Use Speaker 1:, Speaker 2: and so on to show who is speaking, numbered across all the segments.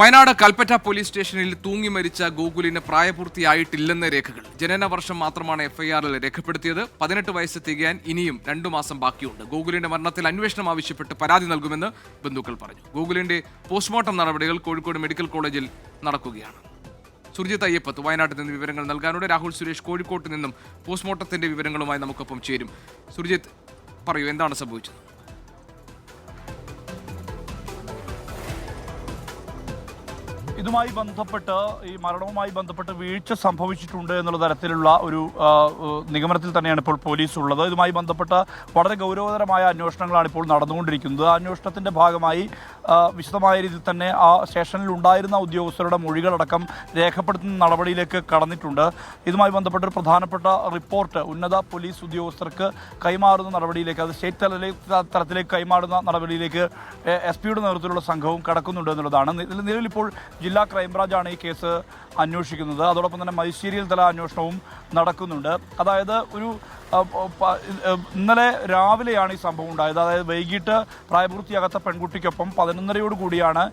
Speaker 1: Wayanad Kalpetta police സ്റ്റേഷനിൽ തൂങ്ങി മരിച്ച ഗോകുലിന് പ്രായപൂർത്തിയായിട്ടില്ലെന്ന രേഖകൾ. ജനന വർഷം മാത്രമാണ് എഫ്ഐആറിൽ രേഖപ്പെടുത്തിയത്. പതിനെട്ട് വയസ്സ് തികയാൻ ഇനിയും രണ്ടു മാസം ബാക്കിയുണ്ട്. ഗോകുലിന്റെ മരണത്തിൽ അന്വേഷണം ആവശ്യപ്പെട്ട് പരാതി നൽകുമെന്ന് ബന്ധുക്കൾ പറഞ്ഞു. ഗോകുലിന്റെ പോസ്റ്റ്മോർട്ടം നടപടികൾ കോഴിക്കോട് മെഡിക്കൽ കോളേജിൽ നടക്കുകയാണ്. സുർജിത് അയ്യപ്പത്ത് വയനാട്ടിൽ നിന്ന് വിവരങ്ങൾ നൽകാനുണ്ട്. രാഹുൽ സുരേഷ് കോഴിക്കോട്ട് നിന്നും പോസ്റ്റ്മോർട്ടത്തിന്റെ വിവരങ്ങളുമായി നമുക്കൊപ്പം ചേരും. സുർജിത് പറയൂ എന്താണ് സംഭവിച്ചത്?
Speaker 2: ഇതുമായി ബന്ധപ്പെട്ട് ഈ മരണവുമായി ബന്ധപ്പെട്ട് വീഴ്ച സംഭവിച്ചിട്ടുണ്ട് എന്നുള്ള തരത്തിലുള്ള ഒരു നിഗമനത്തിൽ തന്നെയാണ് ഇപ്പോൾ പോലീസ് ഉള്ളത് ഇതുമായി ബന്ധപ്പെട്ട് വളരെ ഗൗരവതരമായ അന്വേഷണങ്ങളാണ് ഇപ്പോൾ നടന്നുകൊണ്ടിരിക്കുന്നത്. ആ അന്വേഷണത്തിന്റെ ഭാഗമായി വിശദമായ രീതിയിൽ തന്നെ ആ സ്റ്റേഷനിൽ ഉണ്ടായിരുന്ന ഉദ്യോഗസ്ഥരുടെ മൊഴികളടക്കം രേഖപ്പെടുത്തുന്ന നടപടിയിലേക്ക് കടന്നിട്ടുണ്ട്. ഇതുമായി ബന്ധപ്പെട്ട ഒരു പ്രധാനപ്പെട്ട റിപ്പോർട്ട് ഉന്നത പോലീസ് ഉദ്യോഗസ്ഥർക്ക് കൈമാറുന്ന നടപടിയിലേക്ക് അത് സ്റ്റേറ്റ് തലത്തിലേക്ക് കൈമാറുന്ന നടപടിയിലേക്ക് എസ് പിയുടെ നേതൃത്വത്തിലുള്ള സംഘവും കടക്കുന്നുണ്ട് എന്നുള്ളതാണ്. നിലവിൽ ഇപ്പോൾ ജില്ലാ ക്രൈംബ്രാഞ്ചാണ് ഈ കേസ് അന്വേഷിക്കുന്നത്. അതോടൊപ്പം തന്നെ മജിസ്റ്റീരിയൽ തല അന്വേഷണവും നടക്കുന്നുണ്ട്. അതായത് ഒരു ഇന്നലെ രാവിലെയാണ് ഈ സംഭവം ഉണ്ടായത്. അതായത് വൈകിട്ട് പ്രായപൂർത്തിയാകാത്ത പെൺകുട്ടിക്കൊപ്പം പതിനൊന്നരയോട് കൂടിയാണ്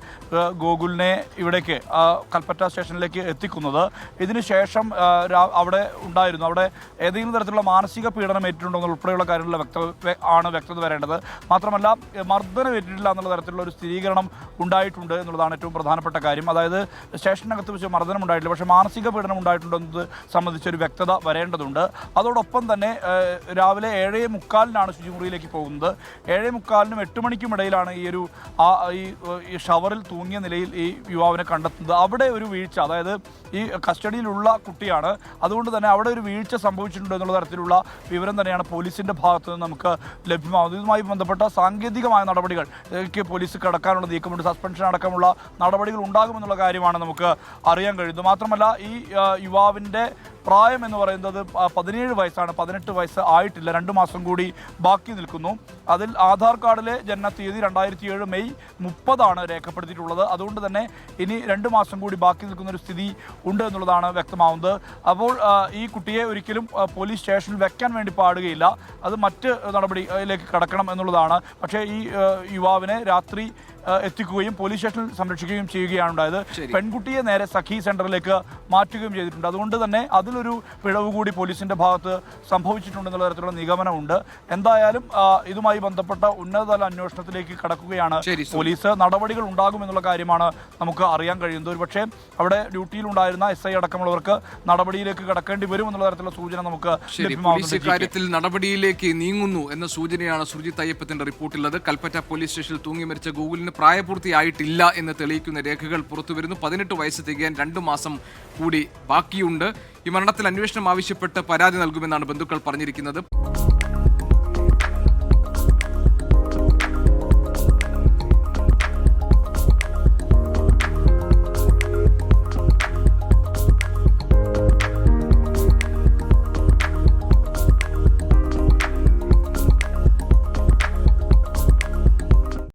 Speaker 2: ഗോകുലിനെ ഇവിടേക്ക് കൽപ്പറ്റ സ്റ്റേഷനിലേക്ക് എത്തിക്കുന്നത്. ഇതിന് ശേഷം അവിടെ ഉണ്ടായിരുന്നു. അവിടെ ഏതെങ്കിലും തരത്തിലുള്ള മാനസിക പീഡനം ഏറ്റിട്ടുണ്ടോ ഉൾപ്പെടെയുള്ള കാര്യങ്ങളിൽ വ്യക്ത ആണ് വ്യക്തത വരേണ്ടത്. മാത്രമല്ല മർദ്ദനം ഏറ്റിട്ടില്ല എന്നുള്ള തരത്തിലുള്ള ഒരു സ്ഥിരീകരണം ഉണ്ടായിട്ടുണ്ട് എന്നുള്ളതാണ് ഏറ്റവും പ്രധാനപ്പെട്ട കാര്യം. അതായത് സ്റ്റേഷനകത്ത് വെച്ച് മർദ്ദനം ഉണ്ടായിട്ടില്ല. പക്ഷേ മാനസിക പീഡനം ഉണ്ടായിട്ടുണ്ടോ എന്നത് സംബന്ധിച്ചൊരു വ്യക്തത വരേണ്ടതുണ്ട്. അതോടൊപ്പം തന്നെ രാവിലെ ഏഴേ മുക്കാലിനാണ് ശുചിമുറിയിലേക്ക് പോകുന്നത്. ഏഴേ മുക്കാലിനും എട്ട് മണിക്കും ഇടയിലാണ് ഈ ഒരു ആ ഈ ഷവറിൽ തൂങ്ങിയ നിലയിൽ ഈ യുവാവിനെ കണ്ടെത്തുന്നത്. അവിടെ ഒരു വീഴ്ച അതായത് ഈ കസ്റ്റഡിയിലുള്ള കുട്ടിയാണ്. അതുകൊണ്ട് തന്നെ അവിടെ ഒരു വീഴ്ച സംഭവിച്ചിട്ടുണ്ട് എന്നുള്ള തരത്തിലുള്ള വിവരം തന്നെയാണ് പോലീസിന്റെ ഭാഗത്ത് നിന്ന് നമുക്ക് ലഭ്യമാകുന്നത്. ഇതുമായി ബന്ധപ്പെട്ട സാങ്കേതികമായ നടപടികൾ പോലീസ് കടക്കാനുള്ള നീക്കമുണ്ട്. സസ്പെൻഷൻ അടക്കമുള്ള നടപടികൾ ഉണ്ടാകുമെന്നുള്ള കാര്യമാണ് നമുക്ക് അറിയാൻ കഴിയുന്നത്. മാത്രമല്ല ഈ ആ, യുവാവിന്റെ പ്രായം എന്ന് പറയുന്നത് പതിനേഴ് വയസ്സാണ് പതിനെട്ട് വയസ്സ് ആയിട്ടില്ല രണ്ട് മാസം കൂടി ബാക്കി നിൽക്കുന്നു. അതിൽ ആധാർ കാർഡിലെ ജനന തീയതി രണ്ടായിരത്തി ഏഴ് മെയ് മുപ്പതാണ് രേഖപ്പെടുത്തിയിട്ടുള്ളത്. അതുകൊണ്ട് തന്നെ ഇനി രണ്ട് മാസം കൂടി ബാക്കി നിൽക്കുന്ന ഒരു സ്ഥിതി ഉണ്ട് എന്നുള്ളതാണ് വ്യക്തമാവുന്നത്. അപ്പോൾ ഈ കുട്ടിയെ ഒരിക്കലും പോലീസ് സ്റ്റേഷനിൽ വെക്കാൻ വേണ്ടി പാടുകയില്ല. അത് മറ്റ് നടപടിയിലേക്ക് കടക്കണം എന്നുള്ളതാണ്. പക്ഷേ ഈ യുവാവിനെ രാത്രി എത്തിക്കുകയും പോലീസ് സ്റ്റേഷനിൽ സംരക്ഷിക്കുകയും ചെയ്യുകയാണ് ഉണ്ടായത്. പെൺകുട്ടിയെ നേരെ സഖി സെന്ററിലേക്ക് മാറ്റുകയും ചെയ്തിട്ടുണ്ട്. അതുകൊണ്ട് തന്നെ അതിലൊരു പിഴവ് കൂടി പോലീസിന്റെ ഭാഗത്ത് സംഭവിച്ചിട്ടുണ്ടെന്നുള്ള തരത്തിലുള്ള നിഗമനമുണ്ട്. എന്തായാലും ആ, ഇതുമായി ബന്ധപ്പെട്ട ഉന്നതതല അന്വേഷണത്തിലേക്ക് കടക്കുകയാണ് പോലീസ്. നടപടികൾ ഉണ്ടാകുമെന്നുള്ള കാര്യമാണ് നമുക്ക് അറിയാൻ കഴിയുന്നത്. ഒരു പക്ഷേ അവിടെ ഡ്യൂട്ടിയിലുണ്ടായിരുന്ന എസ് ഐ അടക്കമുള്ളവർക്ക് നടപടിയിലേക്ക് കടക്കേണ്ടി വരും എന്നുള്ള തരത്തിലുള്ള സൂചന നമുക്ക് ലഭ്യമാവുന്നുണ്ട്
Speaker 1: ഇക്കാര്യത്തിൽ നടപടിയിലേക്ക് നീങ്ങുന്നു എന്ന സൂചനയാണ് സുജിത് അയ്യപ്പത്തിന്റെ റിപ്പോർട്ടിലുള്ളത്. കൽപ്പറ്റ പോലീസ് സ്റ്റേഷനിൽ തൂങ്ങി മരിച്ച ഗൂഗിളിന് പ്രായപൂർത്തിയായിട്ടില്ല എന്ന് തെളിയിക്കുന്ന രേഖകൾ പുറത്തുവരുന്നു. പതിനെട്ട് വയസ്സ് തികയാൻ രണ്ടു മാസം കൂടി ബാക്കിയുണ്ട്. ഈ മരണത്തിൽ അന്വേഷണം ആവശ്യപ്പെട്ട് പരാതി നൽകുമെന്നാണ് ബന്ധുക്കൾ പറഞ്ഞിരിക്കുന്നത്.